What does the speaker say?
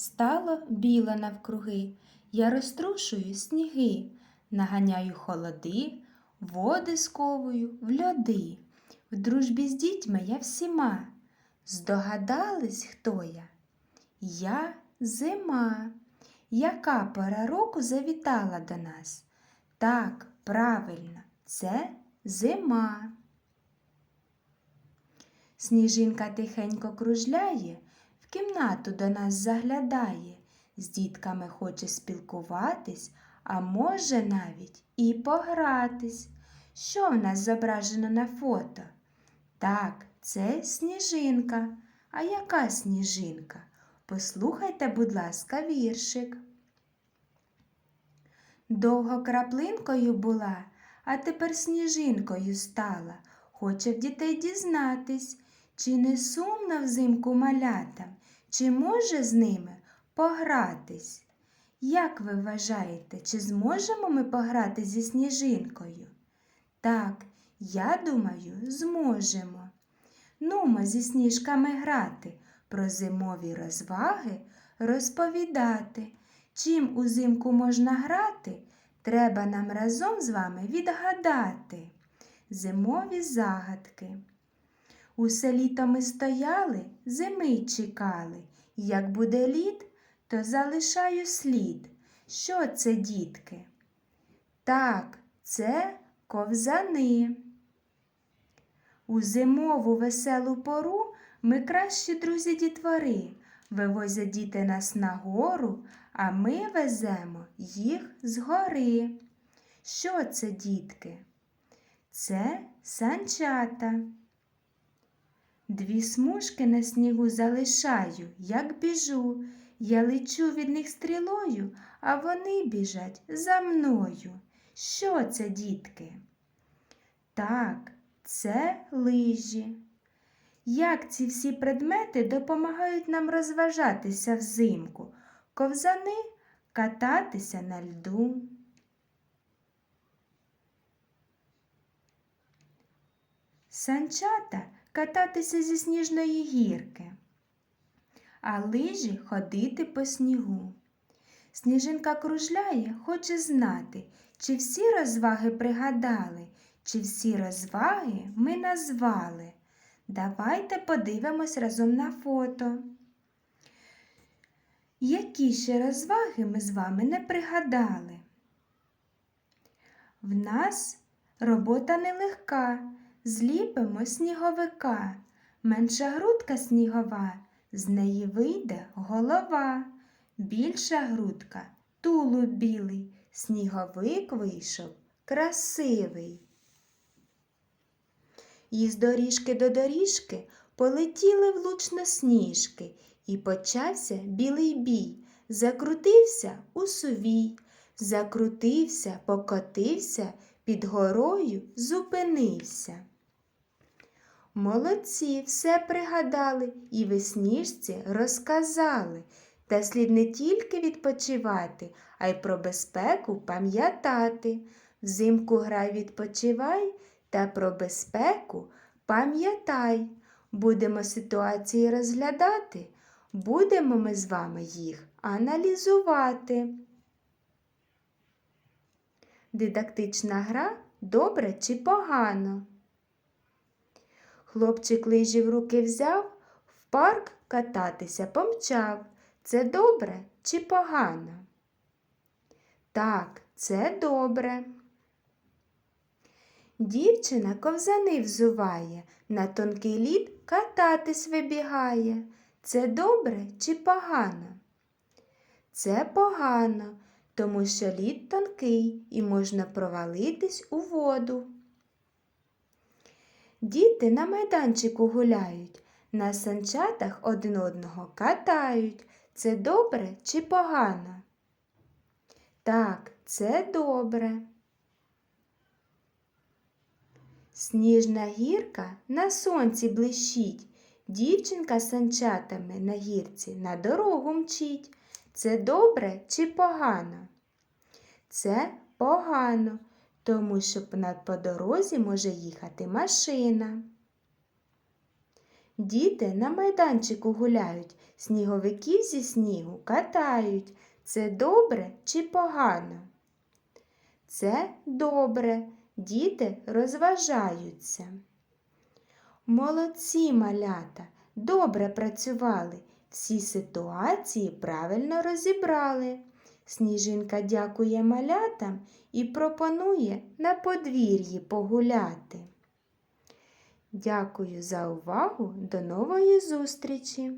Стало біло навкруги, я розтрушую сніги, наганяю холоди, води сковую в льоди. В дружбі з дітьми я всіма. Здогадались, хто я? Я зима. Яка пора року завітала до нас? Так, правильно, це зима. Сніжинка тихенько кружляє, кімнату до нас заглядає, з дітками хоче спілкуватись, а може навіть і погратись. Що в нас зображено на фото? Так, це сніжинка. А яка сніжинка? Послухайте, будь ласка, віршик. Довго краплинкою була, а тепер сніжинкою стала. Хоче в дітей дізнатись, чи не сумно взимку малятам, чи може з ними погратись. Як ви вважаєте, чи зможемо ми пограти зі сніжинкою? Так, я думаю, зможемо. Нумо зі сніжками грати, про зимові розваги розповідати. Чим узимку можна грати, треба нам разом з вами відгадати. Зимові загадки. Усе літо ми стояли, зими чекали. Як буде лід, то залишаю слід. Що це, дітки? Так, це ковзани. У зимову веселу пору ми кращі друзі дітвори. Вивозять діти нас на гору, а ми веземо їх згори. Що це, дітки? Це санчата. Дві смужки на снігу залишаю, як біжу. Я лечу від них стрілою, а вони біжать за мною. Що це, дітки? Так, це лижі. Як ці всі предмети допомагають нам розважатися взимку, ковзани кататися на льду. Санчата кататися зі сніжної гірки, а лижі ходити по снігу. Сніжинка кружляє, хоче знати, чи всі розваги пригадали, чи всі розваги ми назвали. Давайте подивимось разом на фото. Які ще розваги ми з вами не пригадали? В нас робота нелегка, зліпимо сніговика, менша грудка снігова, з неї вийде голова, більша грудка тулуб білий, сніговик вийшов красивий. Із доріжки до доріжки полетіли влучно сніжки, і почався білий бій. Закрутився у сувій, закрутився, покотився, під горою зупинився. Молодці все пригадали і ви сніжці розказали, та слід не тільки відпочивати, а й про безпеку пам'ятати. Взимку грай відпочивай та про безпеку пам'ятай. Будемо ситуації розглядати, будемо ми з вами їх аналізувати. Дидактична гра добре чи погано? Хлопчик лижі в руки взяв, в парк кататися помчав. Це добре чи погано? Так, це добре. Дівчина ковзани взуває, на тонкий лід кататись вибігає. Це добре чи погано? Це погано, тому що лід тонкий і можна провалитись у воду. Діти на майданчику гуляють, на санчатах один одного катають. Це добре чи погано? Так, це добре. Сніжна гірка на сонці блищить, дівчинка з санчатами на гірці на дорогу мчить. Це добре чи погано? Це погано, тому що над по дорозі може їхати машина. Діти на майданчику гуляють, сніговиків зі снігу катають. Це добре чи погано? Це добре. Діти розважаються. Молодці малята, добре працювали. Всі ситуації правильно розібрали. Сніжинка дякує малятам і пропонує на подвір'ї погуляти. Дякую за увагу. До нової зустрічі!